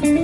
ข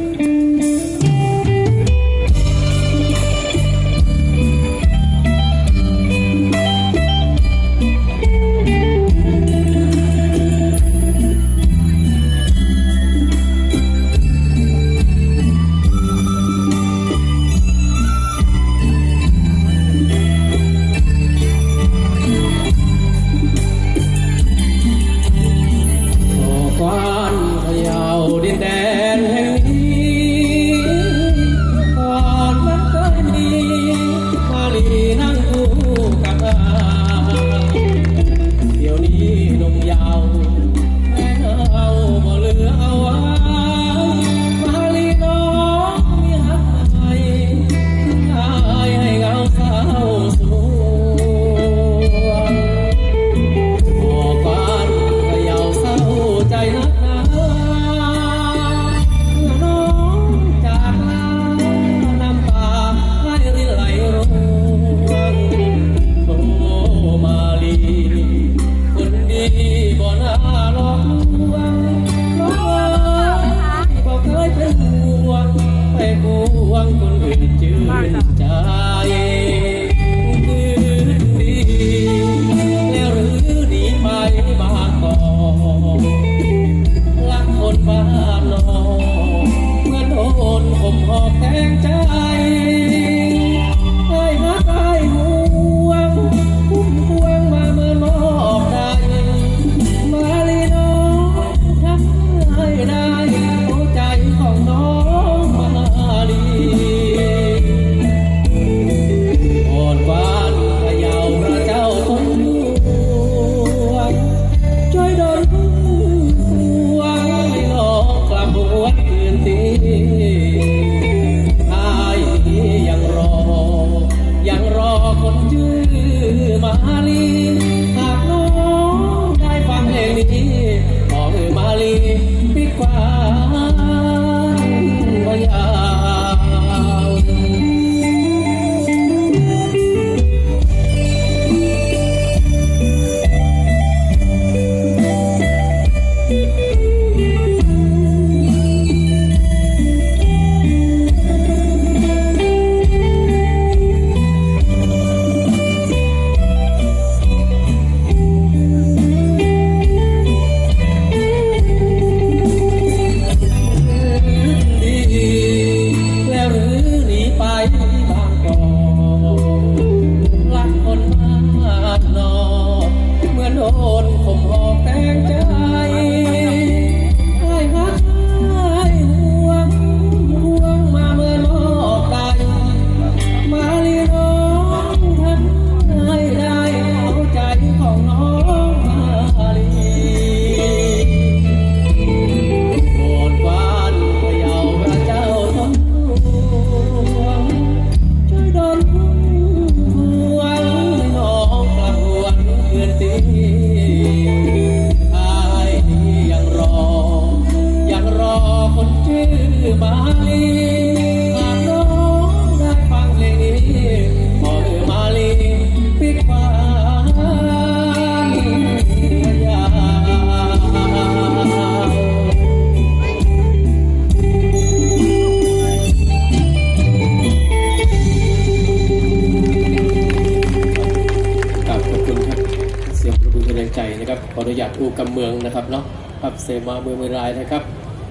รับขออนุญาตอูกำเมืองนะครับเนาะครับเสมาเมืองเมืองรายนะครับ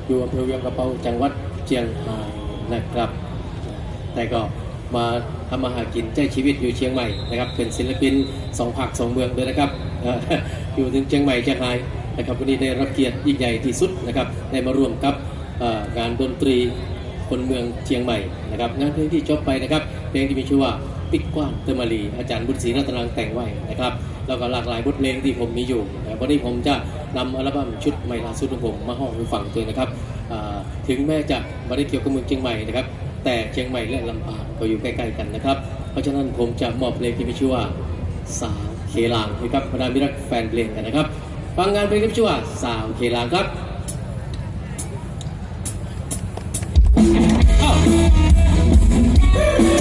อยู่อำเภอเวียงกระเปาจังหวัดเชียงรายนะครับ แต่ก็มาทำมาหากินใช้ชีวิตอยู่เชียงใหม่นะครับ เป็นศิลปินสองภาคสองเมืองด้วยนะครับอยู่ถึงเชียงใหม่เชียงรายนะครับวันนี้ได้รับเกียรติยิ่งใหญ่ที่สุดนะครับได้มาร่วมกับงานดนตรีคนเมืองเชียงใหม่นะครับงานเพลงที่จบไปนะครับเพลงที่มีชื่อว่าปิกกว้างเตอร์มาลีอาจารย์บุญศรีรัตนังแต่งไว้นะครับ แล้วก็หลากหลายบทเพลงที่ผมมีอยู่วันนี้ผมจะนำอัลบั้มชุดใหม่ล่าสุดของผมมาห้องให้ฟังตัวนะครับถึงแม้จะไม่ได้เกี่ยวกับเมืองเชียงใหม่นะครับแต่เชียงใหม่และลำปางก็อยู่ใกล้ๆกันนะครับ เพราะฉะนั้นผมจะมอบเพลงที่มีชื่อว่าสาวเคลางให้กับบรรดามิตรแฟนเพลงกันนะครับฟังงานเพลงที่มีชื่อว่าสาวเคลางครับ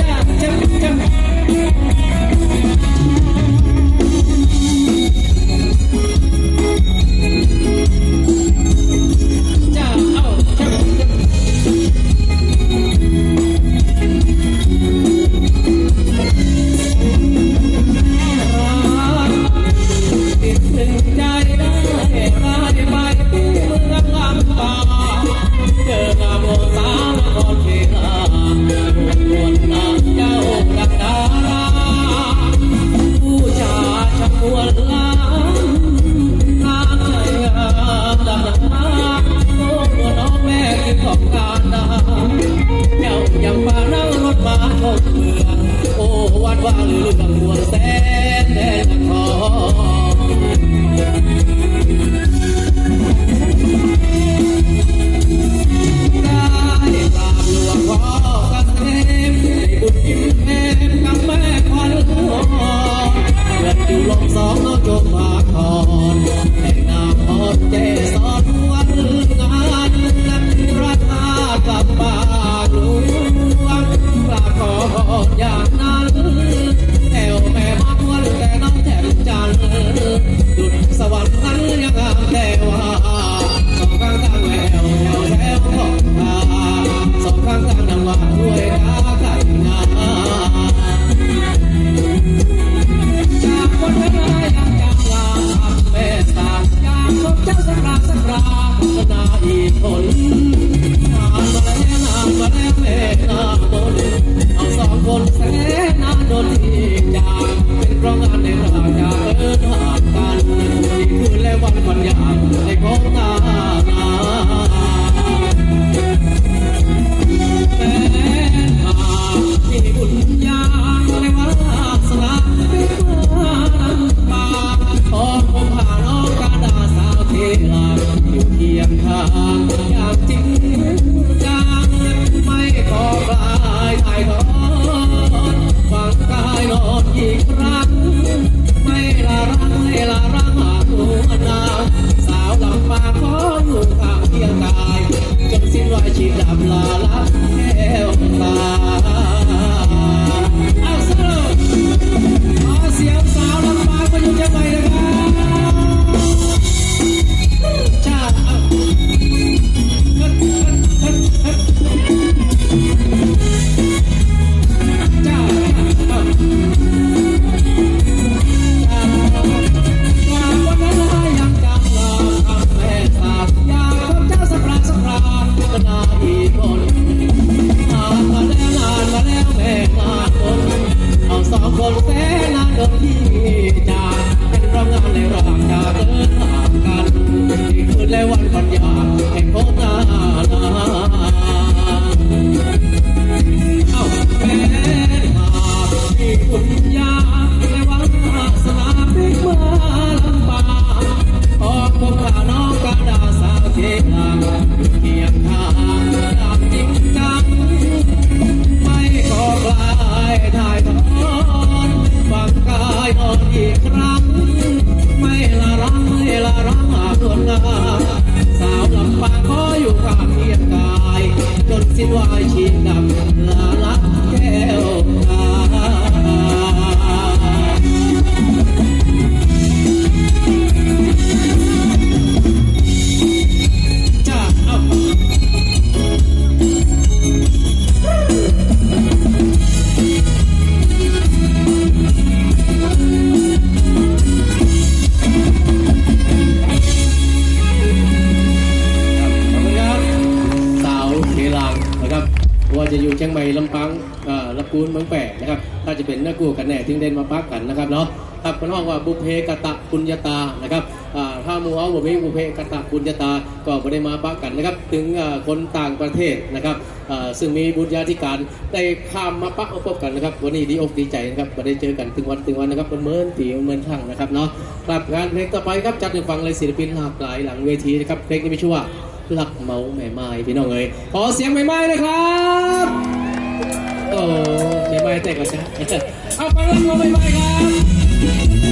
จ้าจ้าจ้าจ้าเอาจ้า อยู่เคียงทางอยากจริงจังไม่ขอกลายถ่ายทอดฝังกายนอนอีกครั้งไม่ละรังไม่ละรังหากรู้นดาวสาวหลับมาขออยู่ข้างเคียงกายจนสิ้นรอยชีดดำลาลับแก้วตา สิ้นวายชีดำ บุเพกตะคุญญาตานะครับถ้ามูเอาบุเพบุเพกตะคุญญาตาก็ไม่ได้มาปะกันนะครับถึงคนต่างประเทศนะครับซึ่งมีบุญญาธิการได้ข้ามมาปะพบกันนะครับ วันนี้ดีอกดีใจนะครับมาได้เจอกันถึงวันถึงวันนะครับเป็นเมินตีเหมือนทั้งนะครับเนาะกลับงานเพลงต่อไปครับจัดในฟังเลยศิลปินหลากหลายหลังเวทีนะครับเพลงที่มีชื่อว่าหลักเมาแม่ไม้พี่น้องเอ๋ยขอเสียงแม่ไม้นะครับโอ้หม่ไม้แต่ก็ใช่เอาไปรับรองแม่ไม้ครับ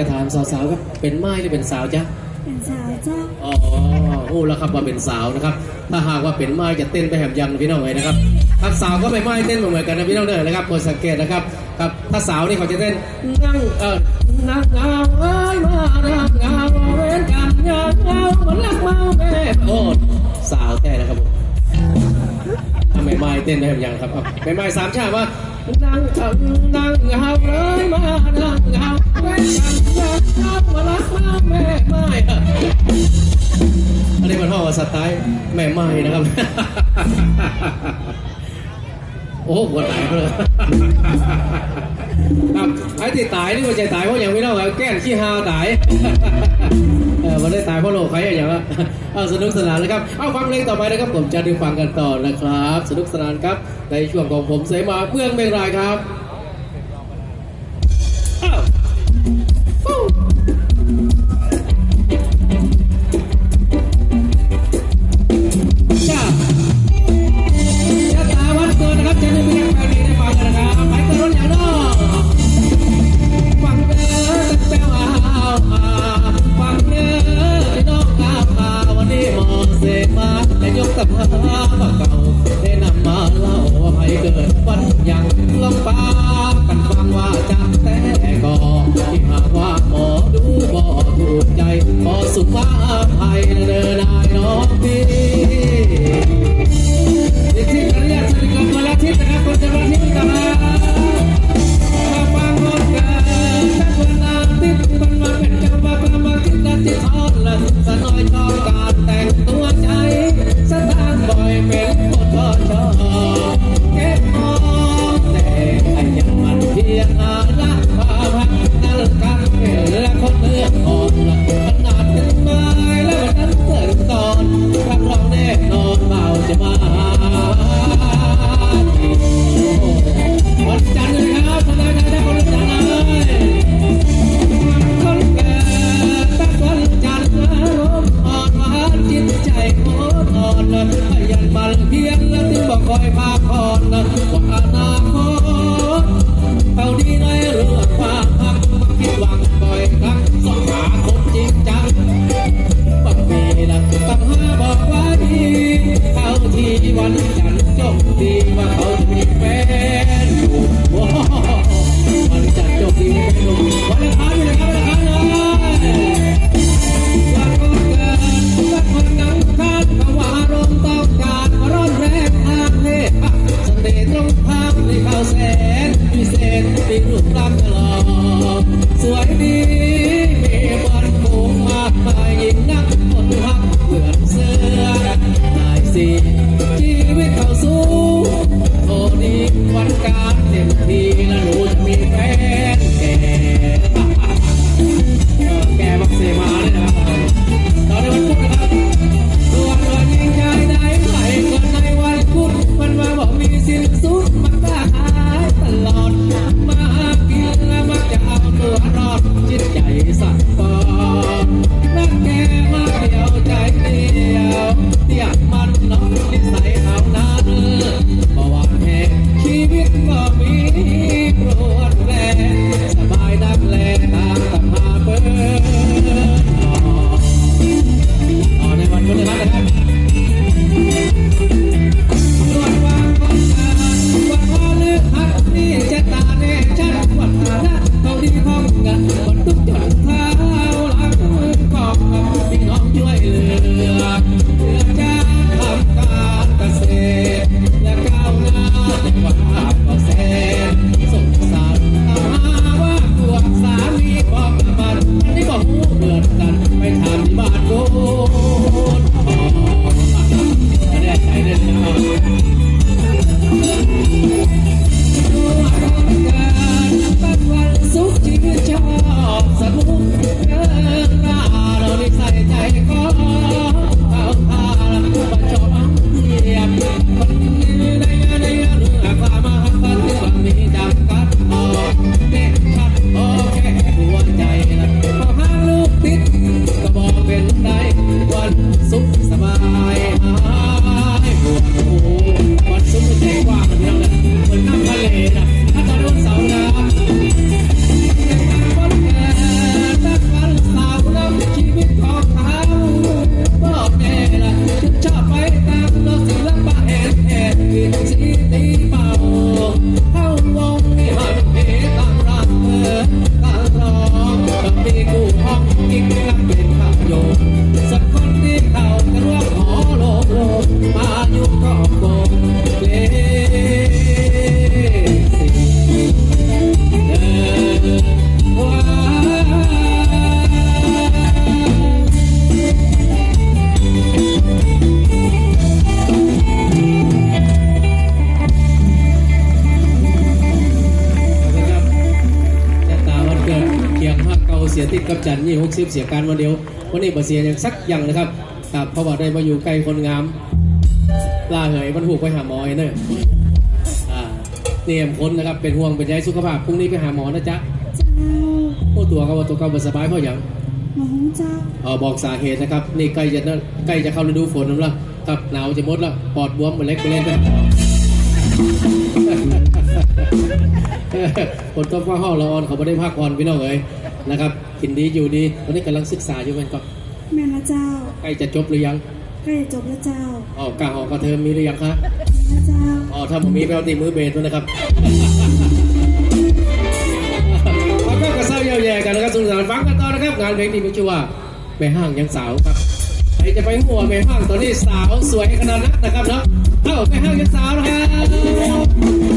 กะถามสาวๆครับเป็นไม้หรือเป็นสาวจ๊ะเป็นสาวจ้าอ๋อโอ้แล้วครับว่าเป็นสาวนะครับ ถ้าหากว่าเป็นไม้จะเต้นไปแหมยังพี่น้องเลยนะครับถ้าสาวก็ไปไม้เต้นเหมือนกันนะพี่น้องเลยนะครับโปรดสังเกตนะครับครับถ้าสาวนี่เขาจะเต้นนั่งเออนักเงาเอ้ยมานักเงาเว้นกันเงาเงาเหมือนลักเมาแม่โอ้สาวแท้นะครับผมทำไมไม้เต้นได้แหมยังครับไม่ไม้สามชาติว่านั่งนั่งเงาเได้มาท่องสไตล์แม่ไม้นะครับ โอ้หัวตายเลยไอ้ที่ตายนี่มันใจตายเพราะยังไม่เล่าแก้นขี้ฮาตายมันได้ตายเพราะโลกใครอย่างละเอาสนุกสนานนะครับ เอาฟังเพลงต่อไปนะครับ ผมจะได้ฟังกันต่อนะครับ สนุกสนานครับ ในช่วงของผมเสมาเพื่องเมงรายครับ 你的包ไกสิบเสียการวันเดียว วันนี้บ่เสียอย่างสักอย่างนะครับครับเพราะว่าได้มาอยู่ใกล้คนงามลาเหยมันหูกไปหาหมอไอ้เนอะอ่าเนี่ยมคนนะครับเป็นห่วงเป็นใยสุขภาพพรุ่งนี้ไปหาหมอนะจ๊ะเจ้าโอ้ตัวเขาว่าตัวเขาบ่สบายเพราะอย่างหมอเจ้าเออบอกสาเหตุนะครับนี่ใกล้จะใกล้จะเข้าฤดูฝนแล้วล่ะครับหนาวจะหมดแล้วปอดบวมหมดเล็กไปเล่นกันคนก็ว่าห้องละออนเขาไม่ได้พักผ่อนพี่น้องเอ๋ย นะครับกินดีอยู่ดีวันนี้กำลังศึกษาอยู่เป็นก็แม่ละเจ้าใกล้จะจบหรือยังใกล้จะจบแล้วเจ้าอ๋อกาหอกระเทอมมีหรือยังคะแม่ละเจ้าอ๋อถ้าผมมีแปลตีมือเบสด้วยนะครับแล้วก็กระเซ้าเยาแย่กันนะครับสนุกสนานฟังกันต่อนะครับงานเพลงนี้มีชื่อว่าแม่ห้างยังสาวครับใครจะไปหัวแม่ห้างตอนนี้สาวสวยขนาดนั้นนะครับเนาะเอ้าแม่ห้างยังสาวนะครับ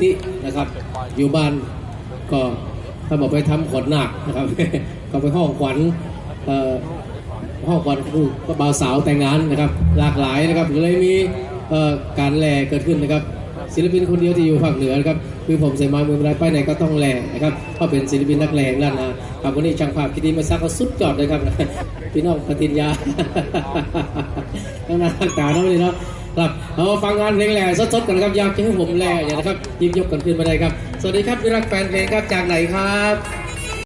ตินะครับ อยู่บ้านก็ถ้าบอกไปทำขนหนักนะครับ ก็ไปห้องขวัญเอ่อห้องขวัญคู่บ่าวสาวแต่งงานนะครับ หลากหลายนะครับก็เลยมีเอ่อการแหล่เกิดขึ้นนะครับ ศิลปินคนเดียวที่อยู่ภาคเหนือนะครับคือผมเสมาเมืองไรไปไหนก็ต้องแหล่นะครับก็เป็นศิลปินนักแหล่ล้านนาครับวันนี้ช่างภาพคิดดีมาซักก็สุดยอดเลยครับพี่น้องปฏิญญาต้องน่ารักตาเนาะวันนี้เนาะ ครับเอาฟังงานเพลงแหล่สดๆกันครับอยากจะให้ผมแหล่อย่างนะครับยิ้มยกกันขึ้นมาได้ครับ สวัสดีครับที่รักแฟนเพลงครับจากไหนครับ